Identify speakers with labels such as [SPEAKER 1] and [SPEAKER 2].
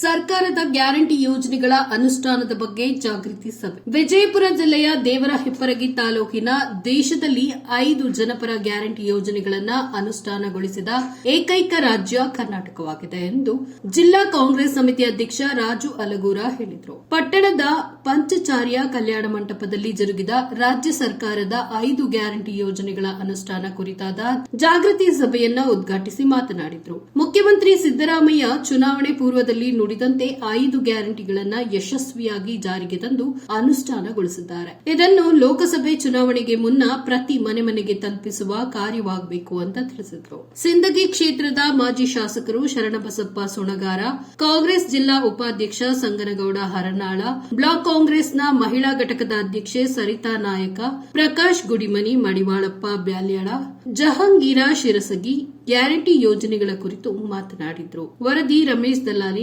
[SPEAKER 1] ಸರ್ಕಾರದ ಗ್ಯಾರಂಟಿ ಯೋಜನೆಗಳ ಅನುಷ್ಠಾನದ ಬಗ್ಗೆ ಜಾಗೃತಿ ಸಭೆ. ವಿಜಯಪುರ ಜಿಲ್ಲೆಯ ದೇವರ ಹಿಪ್ಪರಗಿ ತಾಲೂಕಿನ ದೇಶದಲ್ಲಿ ಐದು ಜನಪರ ಗ್ಯಾರಂಟಿ ಯೋಜನೆಗಳನ್ನು ಅನುಷ್ಠಾನಗೊಳಿಸಿದ ಏಕೈಕ ರಾಜ್ಯ ಕರ್ನಾಟಕವಾಗಿದೆ ಎಂದು ಜಿಲ್ಲಾ ಕಾಂಗ್ರೆಸ್ ಸಮಿತಿ ಅಧ್ಯಕ್ಷ ರಾಜು ಅಲಗೂರ ಹೇಳಿದರು. ಪಟ್ಟಣದ ಪಂಚಚಾರ್ಯ ಕಲ್ಯಾಣ ಮಂಟಪದಲ್ಲಿ ಜರುಗಿದ ರಾಜ್ಯ ಸರ್ಕಾರದ ಐದು ಗ್ಯಾರಂಟಿ ಯೋಜನೆಗಳ ಅನುಷ್ಠಾನ ಕುರಿತಾದ ಜಾಗೃತಿ ಸಭೆಯನ್ನ ಉದ್ಘಾಟಿಸಿ ಮಾತನಾಡಿದರು. ಮುಖ್ಯಮಂತ್ರಿ ಸಿದ್ದರಾಮಯ್ಯ ಚುನಾವಣೆ ಪೂರ್ವದಲ್ಲಿ ನುಡಿದಂತೆ ಐದು ಗ್ಯಾರಂಟಿಗಳನ್ನ ಯಶಸ್ವಿಯಾಗಿ ಜಾರಿಗೆ ತಂದು ಅನುಷ್ಠಾನಗೊಳಿಸಿದ್ದಾರೆ. ಇದನ್ನು ಲೋಕಸಭೆ ಚುನಾವಣೆಗೆ ಮುನ್ನ ಪ್ರತಿ ಮನೆ ಮನೆಗೆ ತಲುಪಿಸುವ ಕಾರ್ಯವಾಗಬೇಕು ಅಂತ ತಿಳಿಸಿದರು. ಸಿಂದಗಿ ಕ್ಷೇತ್ರದ ಮಾಜಿ ಶಾಸಕರು ಶರಣಬಸಪ್ಪ ಸೊಣಗಾರ, ಕಾಂಗ್ರೆಸ್ ಜಿಲ್ಲಾ ಉಪಾಧ್ಯಕ್ಷ ಸಂಗನಗೌಡ ಹರನಾಳ, ಬ್ಲಾಕ್ ಕಾಂಗ್ರೆಸ್ನ ಮಹಿಳಾ ಘಟಕದ ಅಧ್ಯಕ್ಷೆ ಸರಿತಾ ನಾಯಕ, ಪ್ರಕಾಶ್ ಗುಡಿಮನಿ, ಮಡಿವಾಳಪ್ಪ ಬ್ಯಾಲ್ಯಾಳ, ಜಹಾಂಗೀರ ಶಿರಸಗಿ ಗ್ಯಾರಂಟಿ ಯೋಜನೆಗಳ ಕುರಿತು ಮಾತನಾಡಿದ್ರು. ವರದಿ ರಮೇಶ್ ದಲ್ಲಾಲಿ